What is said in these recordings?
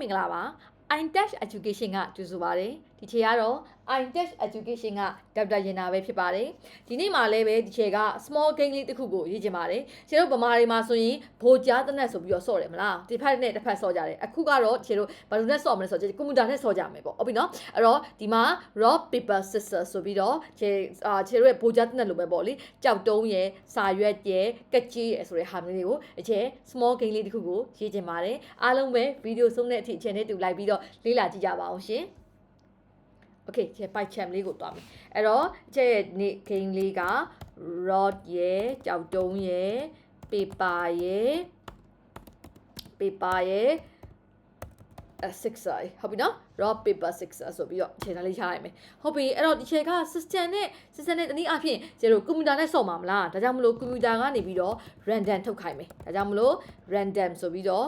မင်္ဂလာပါ iTouch Education ကကြိုဆိုပါတယ်ဒီခြေကတော့ iTouch Education ကဒေါက်တာရင်နာပဲဖြစ်ပါတယ်ဒီနေ့မှလည်းပဲဒီခြေက small game လေးတစ်ခုကိုရေးချင်ပါတယ်ခြေတို့ဗမာတွေမှာဆိုရင်ဘိုးကြားတနက်ဆိုပြီးတော့ဆော့တယ်မလားဒီဖက်နဲ့တစ်ဖက်ဆော့ကြတယ်အခုကတော့ခြေတို့ဘာလို့နဲ့ဆော့မလဲဆိုတော့ကွန်ပျူတာနဲ့ဆော့ကြမယ်ပေါ့ဟုတ်ပြီနော်အဲ့တော့ဒီမှာ rock paper scissors ဆိုပြီးတော့ခြေအာခြေတို့ရဲ့ဘိုးကြားတနက်လိုပဲပေါ့လေကြောက်တုံးရယ်စာရွက်ရယ်ကက်ကြီးရယ်ဆိုတဲ့ဟာမျိုးလေးကိုအခြေ small game လေးတစ်ခုကိုရေးချင်ပါတယ်အားလုံးပဲဗီဒီယိုဆုံးတဲ့အထိအချိန်နဲ့တူလိုက်ပြီးတော့လေ့လာကြည့်ကြပါအောင်ရှင် okay ကျပိုက်ချမ်လေးကိုတွားမယ်အဲ့တော့ကျရဲ့နေ game လေးက rod ရဲ့ကြောက်တုံးရဲ့ paper ရဲ့ paper ရဲ့အ sixer ဟုတ်ပြီနော် rock paper sixer ဆိုပြီးတော့ခြေသားလေးရရမယ်ဟုတ်ပြီအဲ့တော့ဒီခြေက system နဲ့ system နဲ့တနည်းအားဖြင့်ကျတို့ကွန်ပျူတာနဲ့ဆော့မှာမလားဒါကြောင့်မလို့ကွန်ပျူတာကနေပြီးတော့ random ထုတ်ခိုင်းမယ်ဒါကြောင့်မလို့ random ဆိုပြီးတော့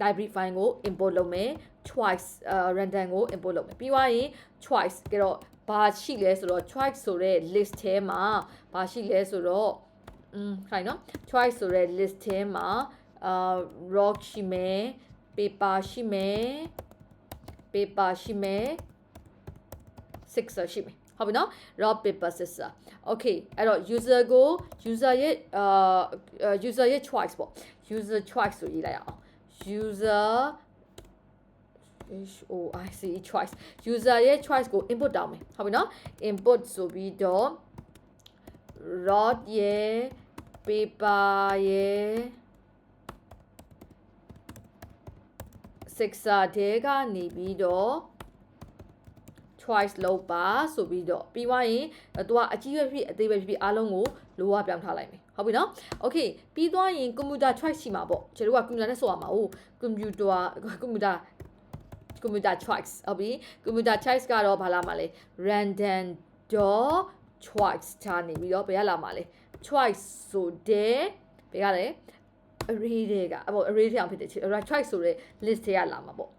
library file ကို import လုပ်မယ် choice uh, random ကို import လုပ်မယ်ပြီးသွားရင် choice ကြတော့ဘာရှိလဲဆိုတော့ choice ဆိုတဲ့ list ထဲမှာဘာရှိလဲဆိုတော့อืมခိုင်နော် choice ဆိုတဲ့ list ထဲမှာအာ rock ရှိမယ် paper ရှိမယ် paper ရှိမယ် sixer ရှိမယ်ဟုတ်ပြီနော် rock paper scissor okay အဲ့တော့ user ကို user ရဲ့အာ user ရဲ့ choice ပေါ့ user choice ဆိုရေးလိုက်အောင် user H O I C choice user ရဲ့ choice ကို input တောင်းမယ်ဟုတ်ပြီနော် input ဆိုပြီးတော့ rod ရဲ့ paper ရဲ့ sixer တဲကနေပြီးတော့ Choice လုပ်ပါဆိုပြီးတော့ပြီးသွားရင်သူကအကြီးပဲဖြစ်အသေးပဲဖြစ်အားလုံးကိုလိုဝပြောင်းထားလိုက်မယ်ဟုတ်ပြီနော် okay ပြီးသွားရင် computer choice ရှိမှာပေါ့ကျွန်တော်က computer နဲ့ဆိုရမှာ哦 computer computer computer choice ဟုတ်ပြီ computer choice ကတော့ဘာလာမှာလဲ random dot choice ထားနေပြီးတော့ဘယ်ရလာမှာလဲ choice ဆိုတဲ့ဘယ်ရလဲ array တွေကအဲ့ပေါ့ array တွေအောင်ဖြစ်တယ် choice ဆိုတဲ့ list တွေကလာမှာပေါ့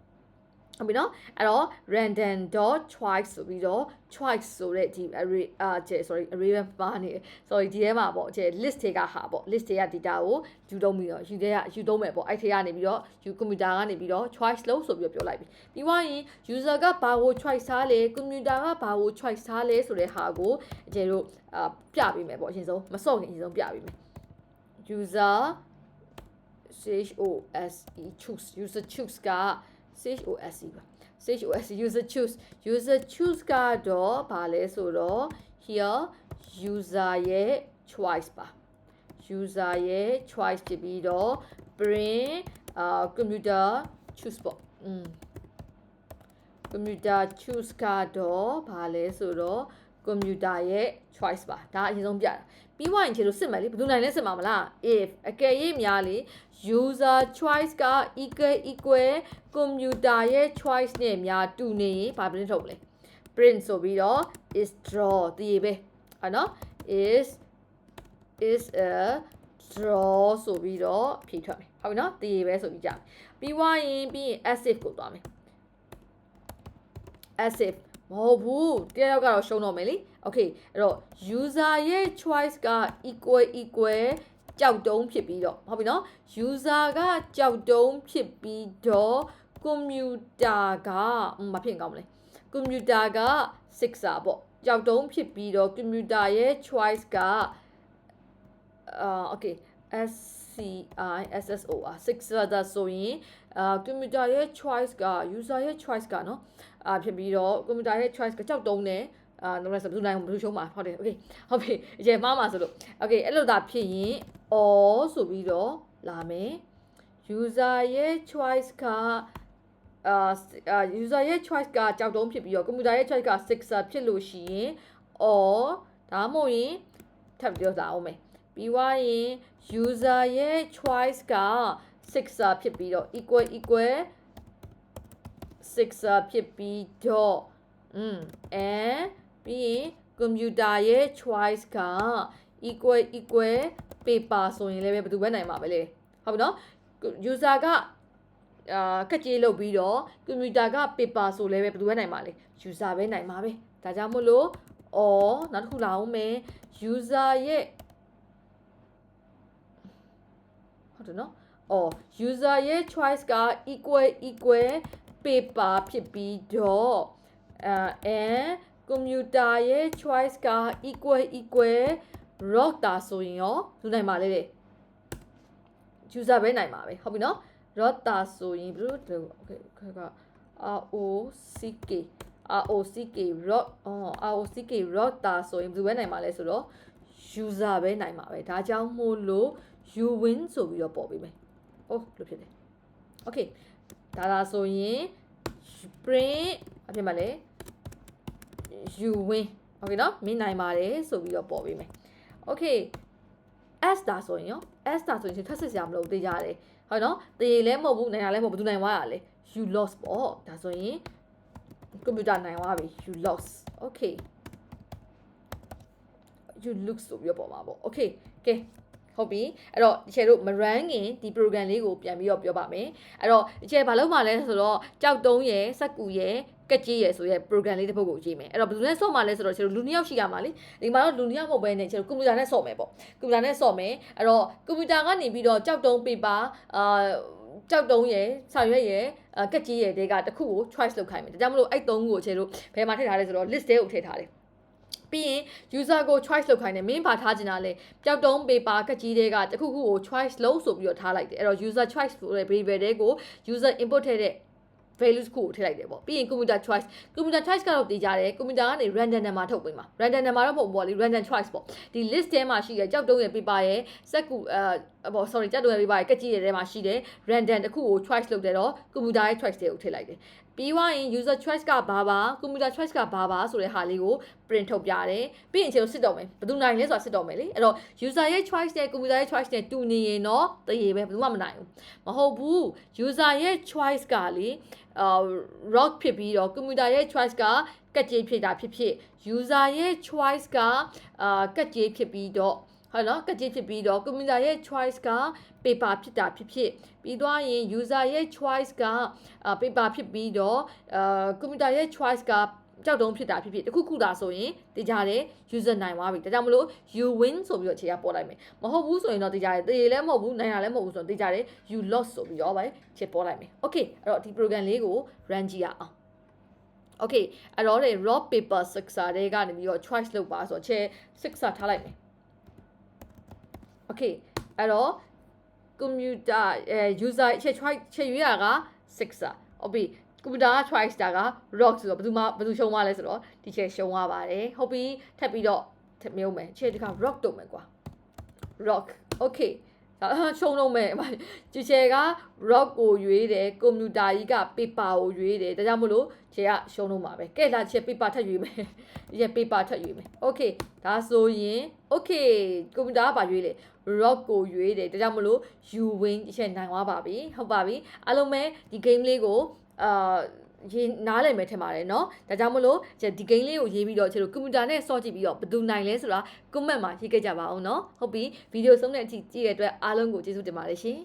ဟုတ်ပြီနော်အဲ့တော့ random dot choice ဆိုပြီးတော့ choice ဆိုတဲ့ဒီ array အာကျဲ sorry array ပဲပါနေ sorry ဒီထဲမှာပေါ့ကျဲ list တွေကဟာပေါ့ list တွေက data ကိုယူသုံးပြီးတော့ယူတဲ့ယူသုံးမယ်ပေါ့အဲ့ထဲကနေပြီးတော့ယူ computer ကနေပြီးတော့ choice လို့ဆိုပြီးတော့ပြောလိုက်ပြီပြီးသွားရင် user ကဘာကို choice ထားလဲ computer ကဘာကို choice ထားလဲဆိုတဲ့ဟာကိုအကျဲတို့အာပြပေးမယ်ပေါ့အရင်ဆုံးမစော့ခင်အရင်ဆုံးပြပေးမယ် user c h o s e choose user choose က CHOSE ပါ CHOSE user choose user choose ကတော့ဘာလဲဆိုတော့ here user ရဲ့ choice ပါ user ရဲ့ choice ဖြစ်ပြီးတော့ print အာ computer choose ပေါ့อืม computer choose ကတော့ဘာလဲဆိုတော့ computer ရဲ့ choice ပါဒါအရင်ဆုံးပြတာပြီးွားရင်ခြေလို့စစ်မယ်လေဘယ်သူနိုင်လဲစစ်မှာမလား if အကယ်၍များလေ user choice က equal equal computer ရဲ့ choice နဲ့များတူနေရင်ဘာ print ထုတ်မလဲ print ဆိုပြီးတော့ is draw တည်ပဲဟာနော် is is a draw ဆိုပြီးတော့ဖြည့်ထွက်မယ်ဟုတ်ပြီနော်တည်ပဲဆိုပြီးကြမယ်ပြီးွားရင်ပြီးရင် active ကိုသွားမယ် active မဟုတ်ဘူးတယောက်ကတော့ရှုံးတော့မယ်လी okay အဲ့တော့ user ရဲ့ choice က equal equal ကြောက်တုံးဖြစ်ပြီးတော့ဟုတ်ပြီနော် user ကကြောက်တုံးဖြစ်ပြီးတော့ computer ကမဖြစ်ကောင်းမလဲ computer က sixer ပေါ့ကြောက်တုံးဖြစ်ပြီးတော့ computer ရဲ့ choice ကအာ okay s c i s s o r sixer ဒါဆိုရင်အာ computer ရဲ့ choice က user ရဲ့ choice ကနော်အာဖြစ်ပြီးတော့ computer ရဲ့ choice ကကြောက်တုံးတယ်အာနော်လဲဆိုဘယ်သူနိုင်ဘယ်သူရှုံးမှာဟုတ်တယ် okay ဟုတ်ပြီအကျယ်မှားမှာဆိုလို့ okay အဲ့လိုသာဖြစ်ရင် all ဆိုပြီးတော့လာမယ် user ရဲ့ choice ကအာ user ရဲ့ choice ကကြောက်တုံးဖြစ်ပြီးတော့ computer ရဲ့ choice က sixer ဖြစ်လို့ရှိရင် or ဒါမှမဟုတ်ရင်ထပ်ပြောတာအောင်မယ် ပြီးွားရင် user ရဲ့ choice က sixer ဖြစ်ပြီးတော့ equal equal sixer ဖြစ်ပြီးတော့อืม and ပြီးရင် computer ရဲ့ choice က equal equal paper ဆိုရင်လည်းဘယ်သူပဲနိုင်မှာပဲလေဟုတ်ပြီနော် user ကအာကကြေးလုပ်ပြီးတော့ computer က paper ဆိုလည်းပဲဘယ်သူပဲနိုင်မှာလဲ user ပဲနိုင်မှာပဲဒါကြောင့်မို့လို့ or နောက်တစ်ခုလာအောင်မယ် user ရဲ့ဟု တ်တယ်နော် or user ရဲ့ choice က equal equal paper ဖြစ်ပြီးတော့အဲ and computer ရဲ့ choice က equal equal rock တာဆိုရင်ရောလူနိုင်ပါလေလေ user ပဲနိုင်ပါပဲဟုတ်ပြီနော် rock တာဆိုရင်ဘယ်လိုလဲ okay ခက်က R O C K R O C K rock အော် R O C K rock တာဆိုရင်ဘယ်သူပဲနိုင်ပါလဲဆိုတော့ user ပဲနိုင်ပါပဲဒါကြောင့်မို့လို့ you win ဆိုပြီးတော့ပေါ်ပေးမယ်။အိုးလို့ဖြစ်တယ်။ Okay ဒါသာဆိုရင် print အဖြစ်မှာလဲ you win okay နော်မင်းနိုင်ပါတယ်ဆိုပြီးတော့ပေါ်ပေးမယ်။ Okay S ဒါဆိုရင်ရော S ဒါဆိုရင်ထပ်စစ်စရာမလိုသေးကြတယ်။ဟုတ်နော်။တေလည်းမဟုတ်ဘူးနိုင်တာလည်းမဟုတ်ဘူးဘယ်သူနိုင်သွားရလဲ you lost ပေါ့ဒါဆိုရင်ကွန်ပျူတာနိုင်သွားပြီ you lost okay you look ဆိုပြီးတော့ပေါ်မှာပေါ့ okay ကဲ ဟုတ်ပြီအဲ့တော့ဒီချေတို့မ run ခင်ဒီ program လေးကိုပြန်ပြီးတော့ပြောပါမယ်အဲ့တော့ဒီချေဘာလုပ်မှာလဲဆိုတော့ကြောက်တုံးရယ်စက်ကူရယ်ကက်ကြီးရယ်ဆိုရဲ program လေးတစ်ပုဒ်ကိုကြည့်မယ်အဲ့တော့ဘယ်သူနဲ့ဆော့မှာလဲဆိုတော့ချေတို့လူနှစ်ယောက်ရှိရမှာလေဒီမှာတော့လူနှစ်ယောက်မဟုတ်ဘဲနဲ့ချေတို့ကွန်ပျူတာနဲ့ဆော့မယ်ပေါ့ကွန်ပျူတာနဲ့ဆော့မယ်အဲ့တော့ကွန်ပျူတာကနေပြီးတော့ကြောက်တုံး paper အာကြောက်တုံးရယ်ဆောင်ရွက်ရယ်ကက်ကြီးရယ်တွေကတစ်ခုကို choice လုပ်ခိုင်းမယ်ဒါကြောင့်မလို့အဲ့သုံးခုကိုချေတို့ဘယ်မှာထည့်ထားလဲဆိုတော့ list ထဲကိုထည့်ထားတယ် ပြီးရင် user ကို choice လုပ်ခိုင်းတယ်မင်းဘာထားချင်တာလဲပျောက်တုံး paper ကကြီးတွေကတခုခုကို choice လုပ်ဆိုပြီးတော့ထားလိုက်တယ်အဲ့တော့ user choice ဆိုတဲ့ variable တွေကို user input ထည့်တဲ့ values ကိုထည့်လိုက်တယ်ပေါ့ပြီးရင် computer choice computer choice ကတော့တည်ကြတယ် computer ကနေ random number ထုတ်ပေးမှာ random number တော့မဟုတ်ဘူးပေါ့လေ random choice ပေါ့ဒီ list ထဲမှာရှိတဲ့ကြောက်တုံးရဲ့ paper ရဲ့စက်ကူအဲ ပေါ့ sorry ကြောက်တုံးရဲ့ paper ရဲ့ကကြီးရဲ့ထဲမှာရှိတဲ့ random တစ်ခုကို choice လုပ်တယ်တော့ computer ရဲ့ choice တွေကိုထည့်လိုက်တယ်ပြီးွားရင် user choice ကဘာပါ computer choice ကဘာပါဆိုတဲ့ဟာလေးကို print ထုတ်ပြတယ်ပြီးရင်ကျွန်တော်စစ်တော့မယ်ဘယ်သူနိုင်လဲဆိုတာစစ်တော့မယ်လေအဲ့တော့ user ရဲ့ choice နဲ့ computer ရဲ့ choice နဲ့တူနေရင်တော့တရေပဲဘယ်သူမှမနိုင်ဘူးမဟုတ်ဘူး user ရဲ့ choice ကလေအာ rock ဖြစ်ပြီးတော့ computer ရဲ့ choice ကကက်ကြေးဖြစ်တာဖြစ်ဖြစ် user ရဲ့ choice ကအာကက်ကြေးဖြစ်ပြီးတော့ ဟုတ်နော်ကက်ကြေးဖြစ်ပြီးတော့ computer ရဲ့ choice က paper ဖြစ်တာဖြစ်ဖြစ်ပြီးသွားရင် user ရဲ့ choice က paper ဖြစ်ပြီးတော့အာ computer ရဲ့ choice ကကြောက်တုံးဖြစ်တာဖြစ်ဖြစ်တခုခုသာဆိုရင်တကြတယ် user နိုင်သွားပြီဒါကြောင့်မလို့ you win ဆိုပြီးတော့ခြေကပေါ်လိုက်မယ်မဟုတ်ဘူးဆိုရင်တော့တကြတယ်တေလည်းမဟုတ်ဘူးနိုင်တာလည်းမဟုတ်ဘူးဆိုတော့တကြတယ် you lost ဆိုပြီးတော့ဗါခြေပေါ်လိုက်မယ် okay အဲ့တော့ဒီ program လေးကို run ကြည့်ရအောင် okay အဲ့တော့လေ raw paper 6တွေကနေပြီးတော့ choice လုပ်ပါဆိုတော့ခြေ6ထားလိုက်မယ် okay အဲ့တော့ computer အဲ user ချက် choice ချက်ရွေးရက6စာဟုတ်ပြီ computer က choice တာက rock ဆိုတော့ဘယ်သူမှဘယ်သူရှုံးသွားလဲဆိုတော့ဒီချက်ရှုံးသွားပါတယ်ဟုတ်ပြီထပ်ပြီးတော့ထပ်မြုံမယ်ချက်ဒီက rock တုံမယ်ကွာ rock okay ဒါ ရှုံးတော့မယ်ဒီချေက rock ကိုရွေးတယ်ကွန်ပျူတာကြီးက paper ကိုရွေးတယ်ဒါကြောင့်မလို့ချေကရှုံးတော့မှာပဲကဲလာချေ paper ထပ်ရွေးမယ်ဒီချေ paper ထပ်ရွေးမယ် okay ဒါဆိုရင် okay ကွန်ပျူတာကပါရွေးလေ rock ကိုရွေးတယ်ဒါကြောင့်မလို့ you win ဒီချက်နိုင်သွားပါပြီဟုတ်ပါပြီအားလုံးပဲဒီ game လေးကိုအာ ရေးနားလည်မယ်ထင်ပါတယ်เนาะဒါကြောင့်မလို့ဒီ game လေးကိုရေးပြီးတော့ကျွန်တော်ကွန်ပျူတာနဲ့ဆော့ကြည့်ပြီးတော့ဘယ်သူနိုင်လဲဆိုတာ comment မှာရေးခဲ့ကြပါအောင်เนาะဟုတ်ပြီဗီဒီယိုဆုံးတဲ့အထိကြည့်ရတဲ့အတွက်အားလုံးကိုကျေးဇူးတင်ပါတယ်ရှင်